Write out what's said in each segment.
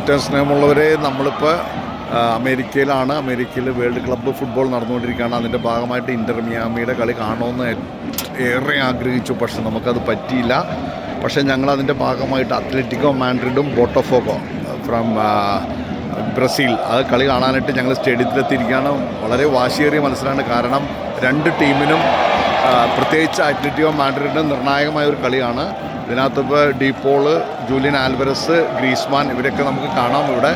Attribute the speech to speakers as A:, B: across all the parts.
A: ഏറ്റവും സ്നേഹമുള്ളവരെ നമ്മളിപ്പോൾ അമേരിക്കയിലാണ്. അമേരിക്കയിൽ വേൾഡ് ക്ലബ്ബ് ഫുട്ബോൾ നടന്നുകൊണ്ടിരിക്കുകയാണ്. അതിന്റെ ഭാഗമായിട്ട് ഇന്റർ മിയാമിയുടെ കളി കാണണമെന്ന് ഏറെ ആഗ്രഹിച്ചു. പക്ഷെ നമുക്കത് പറ്റിയില്ല. പക്ഷേ ഞങ്ങൾ അതിന്റെ ഭാഗമായിട്ട് അത്ലറ്റിക്കോ മാൻഡ്രിഡും ബോട്ടോഫോക്കോ ഫ്രം ബ്രസീൽ അത് കളി കാണാനായിട്ട് ഞങ്ങൾ സ്റ്റേഡിയത്തിലെത്തിയിരിക്കുകയാണ്. വളരെ വാശിയേറിയ മത്സരമാണ്. കാരണം രണ്ട് ടീമിനും പ്രത്യേകിച്ച് അത്ലറ്റിക്കോ മാഡ്രിഡിന്റെ നിർണായകമായ ഒരു കളിയാണ്. ഇതിനകത്തിപ്പോൾ De Paul Julian Alvarez Griezmann ഇവരൊക്കെ നമുക്ക് കാണാം ഇവിടെ.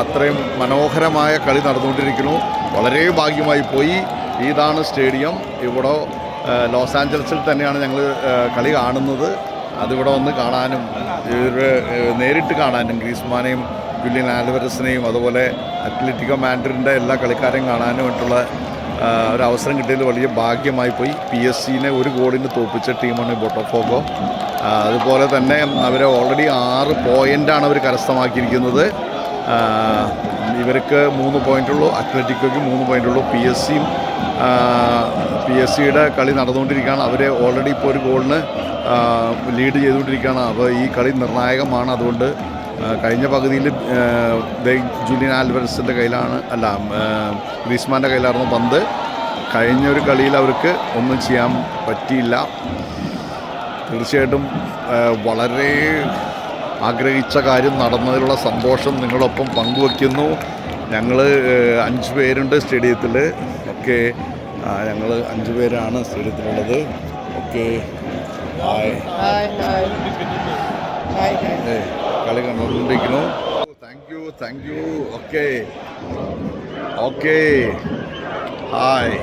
A: അത്രയും മനോഹരമായ കളി നടന്നുകൊണ്ടിരിക്കുന്നു. വളരെ ഭാഗ്യമായി പോയി. ഇതാണ് സ്റ്റേഡിയം. ഇവിടെ ലോസ് ആഞ്ചലസിൽ തന്നെയാണ് ഞങ്ങൾ കളി കാണുന്നത്. അതിവിടെ വന്ന് കാണാനും നേരിട്ട് കാണാനും ഗ്രീസ്മാനെയും ജൂലിയൻ ആൽവരസിനെയും അതുപോലെ അത്ലറ്റിക്കോ മാൻഡ്രിന്റെ എല്ലാ കളിക്കാരെയും കാണാനുമായിട്ടുള്ള ആ, ഒരു അവസരം കിട്ടിയത് വലിയ ഭാഗ്യമായി പോയി. പി എസ് സിനെ ഒരു ഗോളിന് തോപ്പിച്ച ടീമാണ് ബൊട്ടോഫോഗോ. അതുപോലെ തന്നെ അവർ ഓൾറെഡി ആറ് പോയിന്റാണ് അവർ കരസ്ഥമാക്കിയിരിക്കുന്നത്. ഇവർക്ക് മൂന്ന് പോയിന്റുള്ളൂ അത്ലറ്റിക്കോയ്ക്ക് മൂന്ന് പോയിന്റുള്ളൂ പി എസ് സിയും പി എസ് സിയുടെ കളി നടന്നുകൊണ്ടിരിക്കുകയാണ്. അവർ ഓൾറെഡി ഇപ്പോൾ ഒരു ഗോളിന് ലീഡ് ചെയ്തുകൊണ്ടിരിക്കുകയാണ്. അപ്പോൾ ഈ കളി നിർണായകമാണ്. അതുകൊണ്ട് കഴിഞ്ഞ പകുതിയിൽ ജൂലിയൻ ആൽവരസിന്റെ കയ്യിലാണ് അല്ല ഗ്രീസ്മാന്റെ കയ്യിലായിരുന്നു പന്ത്. കഴിഞ്ഞ ഒരു കളിയിൽ അവർക്ക് ഒന്നും ചെയ്യാൻ പറ്റിയില്ല. തീർച്ചയായിട്ടും വളരെ ആഗ്രഹിച്ച കാര്യം നടന്നതിലുള്ള സന്തോഷം നിങ്ങളൊപ്പം പങ്കുവയ്ക്കുന്നു ഞങ്ങൾ അഞ്ച് പേരുണ്ട് സ്റ്റേഡിയത്തിൽ ഒക്കെ ഞങ്ങൾ അഞ്ച് പേരാണ് സ്റ്റേഡിയത്തിലുള്ളത്. Okay hi
B: hi hi hi hi
A: ഏ, കളി കണ്ടുകൊണ്ടിരിക്കുന്നു thank you thank you okay okay hi